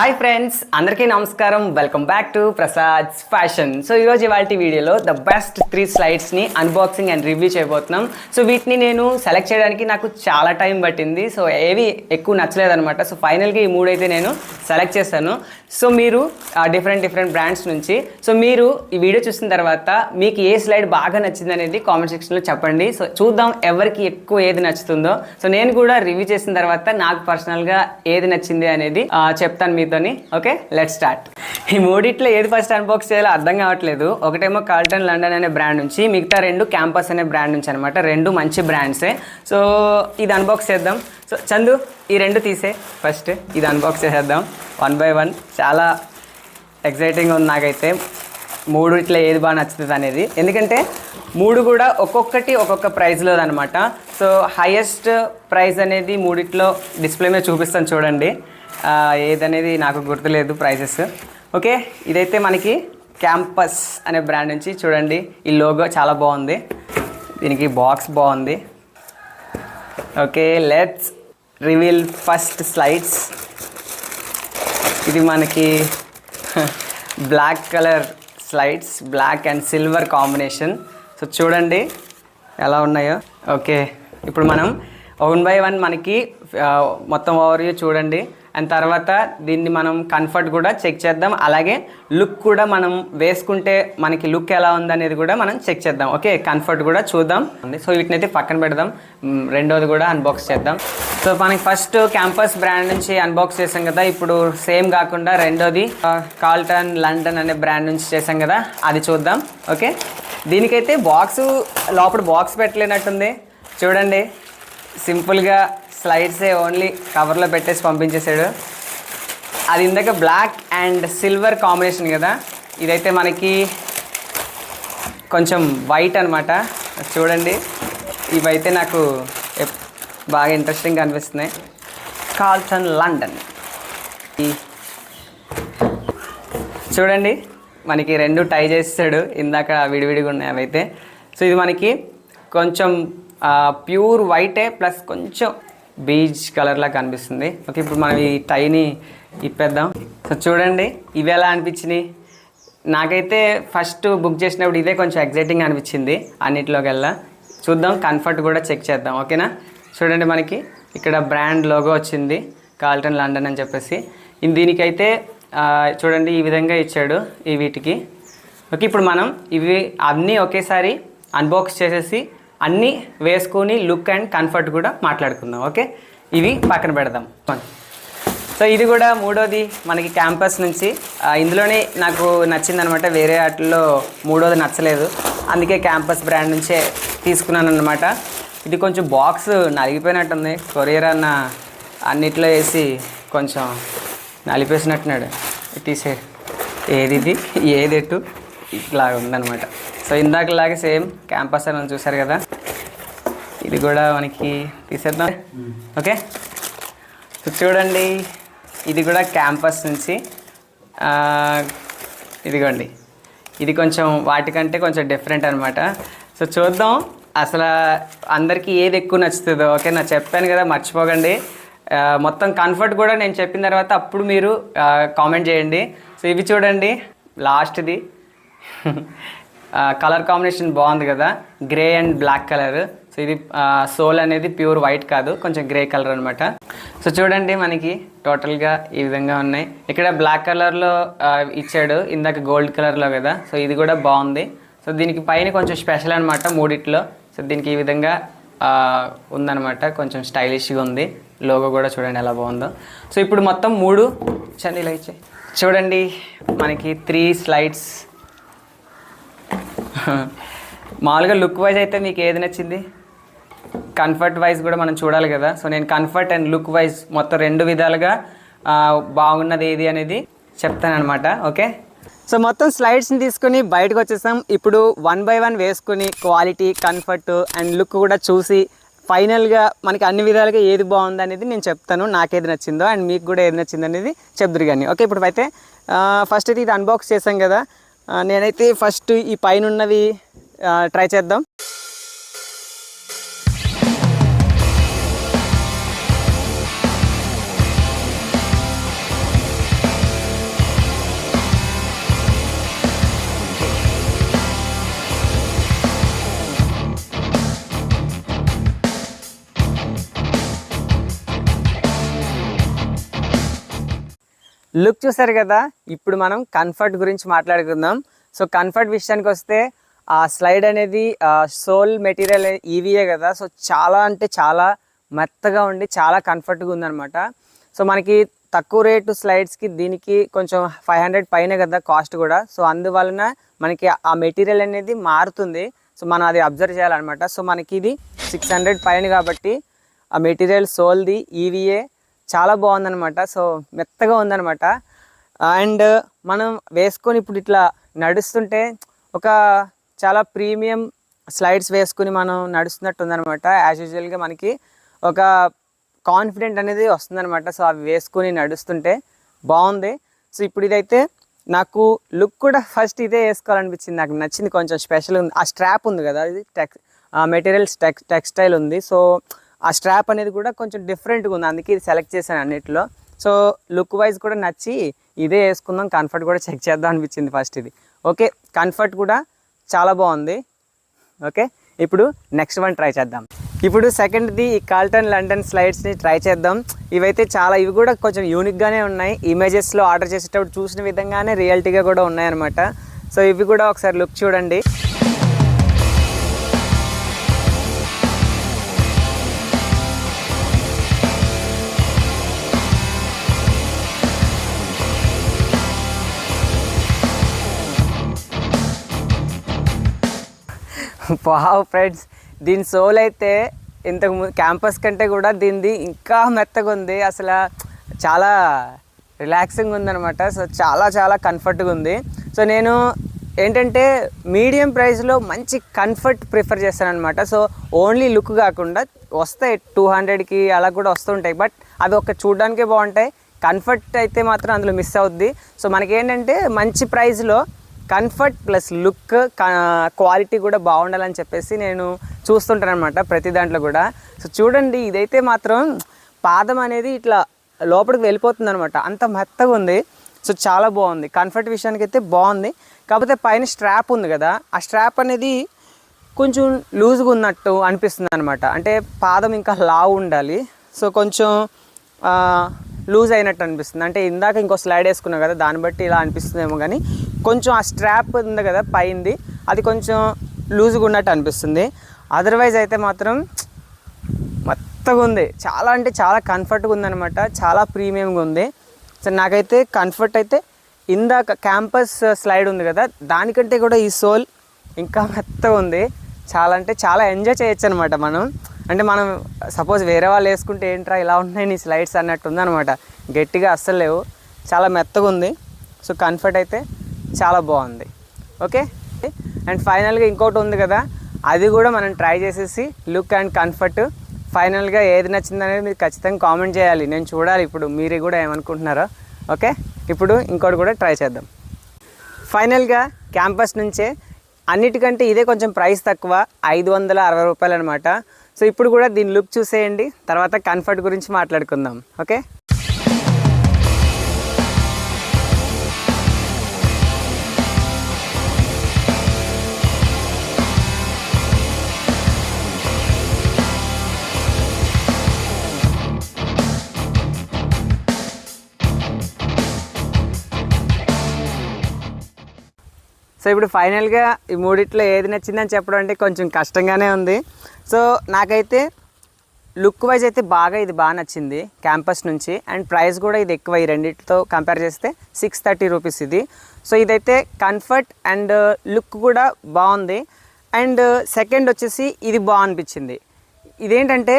Hi friends అందరికీ నమస్కారం. Welcome back to Prasad's fashion so ఈరోజు ఇవాళ వీడియోలో ద బెస్ట్ త్రీ స్లైడ్స్ని అన్బాక్సింగ్ అండ్ రివ్యూ చేయబోతున్నాం. సో వీటిని నేను సెలెక్ట్ చేయడానికి నాకు చాలా టైం పట్టింది. సో ఏవి ఎక్కువ నచ్చలేదనమాట సో ఫైనల్గా ఈ మూడు అయితే నేను సెలెక్ట్ చేశాను. సో మీరు డిఫరెంట్ డిఫరెంట్ బ్రాండ్స్ నుంచి. సో మీరు ఈ వీడియో చూసిన తర్వాత మీకు ఏ స్లైడ్ బాగా నచ్చింది అనేది కామెంట్ సెక్షన్లో చెప్పండి. సో చూద్దాం ఎవరికి ఎక్కువ ఏది నచ్చుతుందో. సో నేను కూడా రివ్యూ చేసిన తర్వాత నాకు పర్సనల్గా ఏది నచ్చింది అనేది చెప్తాను మీరు మీతోని ఓకే లెట్ స్టార్ట్ ఈ మూడిట్లో ఏది ఫస్ట్ అన్బాక్స్ చేయాలో అర్థం కావట్లేదు. ఒకటేమో కాల్టన్ లండన్ అనే బ్రాండ్ నుంచి మిగతా రెండు క్యాంపస్ అనే బ్రాండ్ నుంచి అనమాట రెండు మంచి బ్రాండ్సే సో ఇది అన్బాక్స్ చేద్దాం. సో చందు ఈ రెండు తీసే. ఫస్ట్ ఇది అన్బాక్స్ చేసేద్దాం. వన్ బై వన్ చాలా ఎక్సైటింగ్ ఉంది నాకైతే. మూడు ఇట్లా ఏది బాగా నచ్చుతుంది అనేది. ఎందుకంటే మూడు కూడా ఒక్కొక్కటి ఒక్కొక్క ప్రైజ్లో అనమాట సో హైయెస్ట్ ప్రైజ్ అనేది మూడిట్లో డిస్ప్లే మీద చూపిస్తాను చూడండి. ఏదనేది నాకు గుర్తులేదు ప్రైసెస్ ఓకే ఇదైతే మనకి క్యాంపస్ అనే బ్రాండ్ నుంచి చూడండి ఈ లోగో చాలా బాగుంది. దీనికి బాక్స్ బాగుంది. Okay let's reveal first slides ఇది మనకి black colour slides black and silver combination so చూడండి ఎలా ఉన్నాయో. ఓకే ఇప్పుడు మనం వన్ బై వన్ మనకి మొత్తం ఓవర్వ్యూ చూడండి. అండ్ తర్వాత దీన్ని మనం కంఫర్ట్ కూడా చెక్ చేద్దాం. అలాగే లుక్ కూడా మనం వేసుకుంటే మనకి లుక్ ఎలా ఉందనేది కూడా మనం చెక్ చేద్దాం. ఓకే కంఫర్ట్ కూడా చూద్దాం. సో వీటిని అయితే పక్కన పెడదాం. రెండోది కూడా అన్బాక్స్ చేద్దాం. సో మనకి ఫస్ట్ క్యాంపస్ బ్రాండ్ నుంచి అన్బాక్స్ చేసాం కదా. ఇప్పుడు సేమ్ కాకుండా రెండోది కాల్టన్ లండన్ అనే బ్రాండ్ నుంచి చేసాం కదా. అది చూద్దాం. ఓకే దీనికైతే బాక్స్ లోపల బాక్స్ పెట్టలేనట్టుంది. చూడండి. సింపుల్గా స్లైడ్సే ఓన్లీ కవర్లో పెట్టేసి పంపించేసాడు అది ఇందాక బ్లాక్ అండ్ సిల్వర్ కాంబినేషన్ కదా? ఇదైతే మనకి కొంచెం వైట్ అనమాట చూడండి. ఇవైతే నాకు బాగా ఇంట్రెస్టింగ్గా అనిపిస్తున్నాయి. కాల్టన్ లండన్ చూడండి. మనకి రెండు టై చేస్తాడు ఇందాక విడివిడిగా ఉన్నాయి అవైతే. సో ఇది మనకి కొంచెం ప్యూర్ వైటే ప్లస్ కొంచెం బీచ్ కలర్లా కనిపిస్తుంది. ఓకే ఇప్పుడు మనం ఈ టైని ఇప్పేద్దాం. సో చూడండి ఇవి ఎలా అనిపించినాయి? నాకైతే ఫస్ట్ బుక్ చేసినప్పుడు ఇదే కొంచెం ఎగ్జైటింగ్ అనిపించింది అన్నిటిలోకెల్లా. చూద్దాం కంఫర్ట్ కూడా చెక్ చేద్దాం ఓకేనా? చూడండి మనకి ఇక్కడ బ్రాండ్ లోగో వచ్చింది కాల్టన్ లండన్ అని చెప్పేసి. దీనికైతే చూడండి ఈ విధంగా ఇచ్చాడు ఈ వీటికి. ఓకే ఇప్పుడు మనం ఇవి అన్నీ ఒకేసారి అన్బాక్స్ చేసేసి అన్నీ వేసుకొని లుక్ అండ్ కంఫర్ట్ కూడా మాట్లాడుకుందాం ఓకే ఇవి పక్కన పెడదాం. సో ఇది కూడా మూడోది మనకి క్యాంపస్ నుంచి. ఇందులోనే నాకు నచ్చిందనమాట వేరే వాటిల్లో మూడోది నచ్చలేదు. అందుకే క్యాంపస్ బ్రాండ్ నుంచే తీసుకున్నాను అనమాట ఇది కొంచెం బాక్స్ నలిగిపోయినట్టుంది కొరియర్ అన్న అన్నిట్లో వేసి కొంచెం నలిపేసినట్టున్నాడు. తీసే ఏది ఇది? ఏది ఎటు? ఇట్లా ఉందన్నమాట సో ఇందాకలాగే సేమ్ క్యాంపస్ అని చూసారు కదా. ఇది కూడా మనకి తీసేద్దాం. ఓకే? సో చూడండి ఇది కూడా క్యాంపస్ నుంచి ఇదిగోండి. ఇది కొంచెం వాటికంటే కొంచెం డిఫరెంట్ అనమాట సో చూద్దాం అసలు అందరికీ ఏది ఎక్కువ నచ్చుతుందో ఓకే? నా చెప్పాను కదా మర్చిపోకండి. మొత్తం కంఫర్ట్ కూడా నేను చెప్పిన తర్వాత అప్పుడు మీరు కామెంట్ చేయండి. సో ఇవి చూడండి లాస్ట్ది కలర్ కాంబినేషన్ బాగుంది కదా grey and black colour so ఇది సోల్ అనేది ప్యూర్ వైట్ కాదు కొంచెం గ్రే కలర్ అనమాట సో చూడండి మనకి టోటల్గా ఈ విధంగా ఉన్నాయి. ఇక్కడ బ్లాక్ కలర్లో ఇచ్చాడు ఇందాక గోల్డ్ కలర్లో కదా. సో ఇది కూడా బాగుంది. సో దీనికి పైన కొంచెం స్పెషల్ అనమాట మూడిట్లో. సో దీనికి ఈ విధంగా ఉందనమాట కొంచెం స్టైలిష్గా ఉంది. లోగో కూడా చూడండి ఎలా బాగుందో. సో ఇప్పుడు మొత్తం మూడు చండి ఇలా ఇచ్చాయి. చూడండి మనకి త్రీ స్లైడ్స్ మామూలుగా లుక్ వైజ్ అయితే మీకు ఏది నచ్చింది? కంఫర్ట్ వైజ్ కూడా మనం చూడాలి కదా. సో నేను కంఫర్ట్ అండ్ లుక్ వైజ్ మొత్తం రెండు విధాలుగా బాగున్నది ఏది అనేది చెప్తానమాట ఓకే సో మొత్తం స్లైడ్స్ని తీసుకుని బయటకు వచ్చేసాం. ఇప్పుడు వన్ బై వన్ వేసుకుని క్వాలిటీ కంఫర్ట్ అండ్ లుక్ కూడా చూసి ఫైనల్గా మనకి అన్ని విధాలుగా ఏది బాగుంది అనేది నేను చెప్తాను. నాకేది నచ్చిందో అండ్ మీకు కూడా ఏది నచ్చింది అనేది చెప్దురు కానీ ఓకే ఇప్పుడు అయితే ఫస్ట్ అయితే ఇది అన్బాక్స్ చేసాం కదా. నేనైతే ఫస్ట్ ఈ పైన ఉన్నవి ట్రై చేద్దాం. లుక్ చూసారు కదా? ఇప్పుడు మనం కంఫర్ట్ గురించి మాట్లాడుకుందాం. సో కంఫర్ట్ విషయానికి వస్తే ఆ స్లైడ్ అనేది సోల్ మెటీరియల్ ఈవీఏ కదా? సో చాలా అంటే చాలా మెత్తగా ఉండి చాలా కంఫర్ట్గా ఉందన్నమాట. సో మనకి తక్కువ రేటు స్లైడ్స్కి దీనికి కొంచెం ఫైవ్ హండ్రెడ్ పైన కదా కాస్ట్ కూడా. సో అందువలన మనకి ఆ మెటీరియల్ అనేది మారుతుంది. సో మనం అది అబ్జర్వ్ చేయాలన్నమాట. సో మనకి ఇది సిక్స్ హండ్రెడ్ పైన కాబట్టి ఆ మెటీరియల్ సోల్ది ఈవీఏ చాలా బాగుందనమాట సో మెత్తగా ఉందనమాట అండ్ మనం వేసుకొని ఇప్పుడు ఇట్లా నడుస్తుంటే ఒక చాలా ప్రీమియం స్లైడ్స్ వేసుకుని మనం నడుస్తున్నట్టు ఉందనమాట యాజ్ యూజువల్గా మనకి ఒక కాన్ఫిడెంట్ అనేది వస్తుందన్నమాట. సో అవి వేసుకుని నడుస్తుంటే బాగుంది. సో ఇప్పుడు ఇదైతే నాకు లుక్ కూడా ఫస్ట్ ఇదే వేసుకోవాలనిపించింది. నాకు నచ్చింది కొంచెం స్పెషల్ ఉంది. ఆ స్ట్రాప్ ఉంది కదా ఇది టెక్ మెటీరియల్స్ టెక్ టెక్స్టైల్ ఉంది. సో ఆ స్ట్రాప్ అనేది కూడా కొంచెం డిఫరెంట్గా ఉంది. అందుకే ఇది సెలెక్ట్ చేశాను అన్నిటిలో. సో లుక్ వైజ్ కూడా నచ్చి ఇదే వేసుకుందాం. కంఫర్ట్ కూడా చెక్ చేద్దాం అనిపించింది ఫస్ట్ ఇది. ఓకే కంఫర్ట్ కూడా చాలా బాగుంది. ఓకే ఇప్పుడు నెక్స్ట్ వన్ ట్రై చేద్దాం. ఇప్పుడు సెకండ్ది ఈ కాల్టన్ లండన్ స్లైడ్స్ని ట్రై చేద్దాం. ఇవైతే చాలా ఇవి కూడా కొంచెం యూనిక్గానే ఉన్నాయి. ఇమేజెస్లో ఆర్డర్ చేసేటప్పుడు చూసిన విధంగానే రియాలిటీగా కూడా ఉన్నాయన్నమాట. సో ఇవి కూడా ఒకసారి లుక్ చూడండి. పావు ఫ్రెండ్స్ దీని సోల్ అయితే ఇంతకు ముందు క్యాంపస్ కంటే కూడా దీనిది ఇంకా మెత్తగా ఉంది. అసలు చాలా రిలాక్సింగ్ ఉందనమాట సో చాలా చాలా కంఫర్ట్గా ఉంది. సో నేను ఏంటంటే మీడియం ప్రైస్లో మంచి కంఫర్ట్ ప్రిఫర్ చేస్తాను అనమాట సో ఓన్లీ లుక్ కాకుండా వస్తాయి టూ హండ్రెడ్కి అలా కూడా వస్తుంటాయి బట్ అవి ఒక చూడడానికే బాగుంటాయి. కంఫర్ట్ అయితే మాత్రం అందులో మిస్ అవుద్ది. సో మనకేంటంటే మంచి ప్రైస్లో కంఫర్ట్ ప్లస్ లుక్ క్వాలిటీ కూడా బాగుండాలని చెప్పేసి నేను చూస్తుంటాను అనమాట ప్రతి దాంట్లో కూడా. సో చూడండి ఇదైతే మాత్రం పాదం అనేది ఇట్లా లోపలికి వెళ్ళిపోతుంది అనమాట అంత మెత్తగా ఉంది. సో చాలా బాగుంది. కంఫర్ట్ విషయానికి అయితే బాగుంది. కాకపోతే పైన స్ట్రాప్ ఉంది కదా ఆ స్ట్రాప్ అనేది కొంచెం లూజ్గా ఉన్నట్టు అనిపిస్తుంది అనమాట అంటే పాదం ఇంకా లావు ఉండాలి. సో కొంచెం లూజ్ అయినట్టు అనిపిస్తుంది. అంటే ఇందాక ఇంకో స్లైడ్ వేసుకున్నాం కదా దాన్ని బట్టి ఇలా అనిపిస్తుందేమో కానీ కొంచెం ఆ స్ట్రాప్ ఉంది కదా పైంది అది కొంచెం లూజ్గా ఉన్నట్టు అనిపిస్తుంది. అదర్వైజ్ అయితే మాత్రం మెత్తగా ఉంది. చాలా అంటే చాలా కంఫర్ట్గా ఉందన్నమాట. చాలా ప్రీమియంగా ఉంది. సో నాకైతే కంఫర్ట్ అయితే ఇందాక క్యాంపస్ స్లైడ్ ఉంది కదా దానికంటే కూడా ఈ సోల్ ఇంకా మెత్తగా ఉంది. చాలా అంటే చాలా ఎంజాయ్ చేయొచ్చు అనమాట మనం. అంటే మనం సపోజ్ వేరే వాళ్ళు వేసుకుంటే ఏంట్రా ఇలా ఉన్నాయి నీ స్లైడ్స్ అన్నట్టు ఉందన్నమాట. గట్టిగా అస్సలు లేవు. చాలా మెత్తగా ఉంది. సో కంఫర్ట్ అయితే చాలా బాగుంది. ఓకే అండ్ ఫైనల్గా ఇంకోటి ఉంది కదా అది కూడా మనం ట్రై చేసేసి లుక్ అండ్ కంఫర్ట్ ఫైనల్గా ఏది నచ్చిందనేది మీరు ఖచ్చితంగా కామెంట్ చేయాలి. నేను చూడాలి ఇప్పుడు మీరు కూడా ఏమనుకుంటున్నారో. ఓకే ఇప్పుడు ఇంకోటి కూడా ట్రై చేద్దాం. ఫైనల్గా క్యాంపస్ నుంచే అన్నిటికంటే ఇదే కొంచెం ప్రైస్ తక్కువ ఐదు వందల అరవై రూపాయలు అనమాట సో ఇప్పుడు కూడా దీని లుక్ చూసేయండి. తర్వాత కంఫర్ట్ గురించి మాట్లాడుకుందాం. ఓకే సో ఇప్పుడు ఫైనల్గా ఈ మూడిట్లో ఏది నచ్చిందని చెప్పడం అంటే కొంచెం కష్టంగానే ఉంది. సో నాకైతే లుక్ వైజ్ అయితే బాగా ఇది బాగా నచ్చింది క్యాంపస్ నుంచి. అండ్ ప్రైస్ కూడా ఇది ఎక్కువ ఈ రెండింటితో కంపేర్ చేస్తే సిక్స్ థర్టీ రూపీస్ ఇది. సో ఇదైతే కంఫర్ట్ అండ్ లుక్ కూడా బాగుంది. అండ్ సెకండ్ వచ్చేసి ఇది బాగా అనిపించింది. ఇదేంటంటే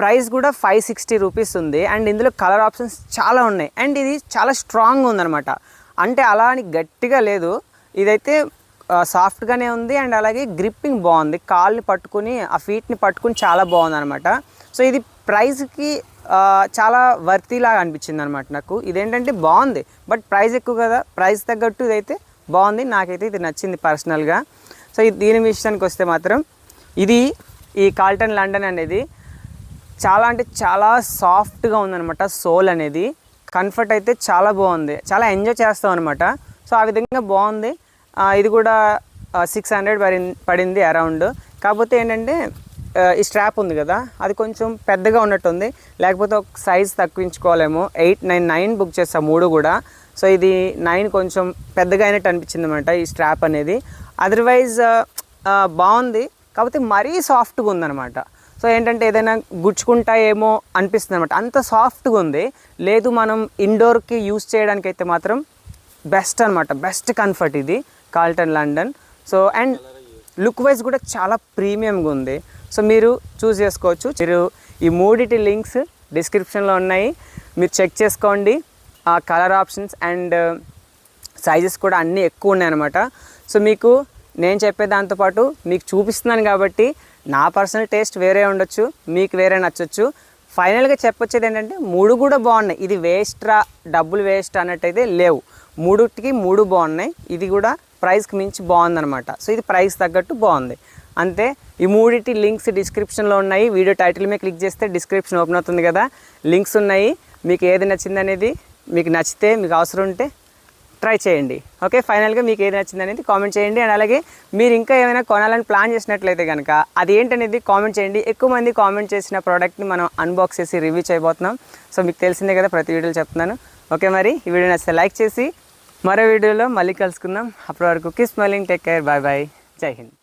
ప్రైస్ కూడా ఫైవ్ సిక్స్టీ రూపీస్ ఉంది. అండ్ ఇందులో కలర్ ఆప్షన్స్ చాలా ఉన్నాయి. అండ్ ఇది చాలా స్ట్రాంగ్ ఉందన్నమాట. అంటే అలా అని గట్టిగా లేదు. ఇదైతే సాఫ్ట్గానే ఉంది అండ్ అలాగే గ్రిప్పింగ్ బాగుంది. కాల్ని పట్టుకుని ఆ ఫీట్ని పట్టుకుని చాలా బాగుంది అనమాట సో ఇది ప్రైస్కి చాలా వర్తీలాగా అనిపించింది అనమాట నాకు. ఇదేంటంటే బాగుంది బట్ ప్రైస్ ఎక్కువ కదా. ప్రైస్ తగ్గట్టు ఇదైతే బాగుంది. నాకైతే ఇది నచ్చింది పర్సనల్గా సో ఇది దీని విషయానికి వస్తే మాత్రం ఇది ఈ కాల్టన్ లండన్ అనేది చాలా అంటే చాలా సాఫ్ట్గా ఉందనమాట సోల్ అనేది. కంఫర్ట్ అయితే చాలా బాగుంది. చాలా ఎంజాయ్ చేస్తాం అనమాట సో ఆ విధంగా బాగుంది. ఇది కూడా సిక్స్ హండ్రెడ్ పడింది పడింది అరౌండ్ కాకపోతే ఏంటంటే ఈ స్ట్రాప్ ఉంది కదా అది కొంచెం పెద్దగా ఉన్నట్టుంది. లేకపోతే ఒక సైజ్ తక్కువించుకోవాలేమో. ఎయిట్ నైన్ నైన్ బుక్ చేస్తాం మూడు కూడా. సో ఇది నైన్ కొంచెం పెద్దగా అయినట్టు అనిపించింది అనమాట ఈ స్ట్రాప్ అనేది. అదర్వైజ్ బాగుంది. కాకపోతే మరీ సాఫ్ట్గా ఉందన్నమాట. సో ఏంటంటే ఏదైనా గుచ్చుకుంటాయేమో అనిపిస్తుంది అనమాట అంత సాఫ్ట్గా ఉంది. లేదు మనం ఇండోర్కి యూస్ చేయడానికి అయితే మాత్రం బెస్ట్ అనమాట బెస్ట్ కంఫర్ట్ ఇది. Carlton London so and look wise కూడా చాలా ప్రీమియంగా ఉంది. సో మీరు చూస్ చేసుకోవచ్చు. మీరు ఈ మూడిటి లింక్స్ డిస్క్రిప్షన్లో ఉన్నాయి. మీరు చెక్ చేసుకోండి. ఆ కలర్ ఆప్షన్స్ అండ్ సైజెస్ కూడా అన్నీ ఎక్కువ ఉన్నాయన్నమాట. సో మీకు నేను చెప్పే దాంతోపాటు మీకు చూపిస్తున్నాను కాబట్టి నా పర్సనల్ టేస్ట్ వేరే ఉండొచ్చు. మీకు వేరే నచ్చొచ్చు. ఫైనల్గా చెప్పొచ్చేది ఏంటంటే మూడు కూడా బాగున్నాయి. ఇది వేస్ట్రా డబ్బులు వేస్ట్ అన్నట్టయితే లేవు. మూడుకి మూడు బాగున్నాయి. ఇది కూడా ప్రైస్కి మించి బాగుందనమాట సో ఇది ప్రైస్ తగ్గట్టు బాగుంది. అంతే ఈ మూడిటి లింక్స్ డిస్క్రిప్షన్లో ఉన్నాయి. వీడియో టైటిల్ మీద క్లిక్ చేస్తే డిస్క్రిప్షన్ ఓపెన్ అవుతుంది కదా. లింక్స్ ఉన్నాయి. మీకు ఏది నచ్చింది అనేది మీకు నచ్చితే మీకు అవసరం ఉంటే ట్రై చేయండి. ఓకే ఫైనల్గా మీకు ఏది నచ్చింది అనేది కామెంట్ చేయండి. అండ్ అలాగే మీరు ఇంకా ఏమైనా కొనాలని ప్లాన్ చేసినట్లయితే కనుక అది ఏంటనేది కామెంట్ చేయండి. ఎక్కువ మంది కామెంట్ చేసిన ప్రోడక్ట్ని మనం అన్బాక్స్ చేసి రివ్యూ చేయబోతున్నాం. సో మీకు తెలిసిందే కదా ప్రతి వీడియోలో చెప్తున్నాను. ఓకే మరి ఈ వీడియో నచ్చితే లైక్ చేసి మరో వీడియోలో మళ్ళీ కలుసుకుందాం. అప్పటి వరకు keep smiling take care bye bye జై హింద్.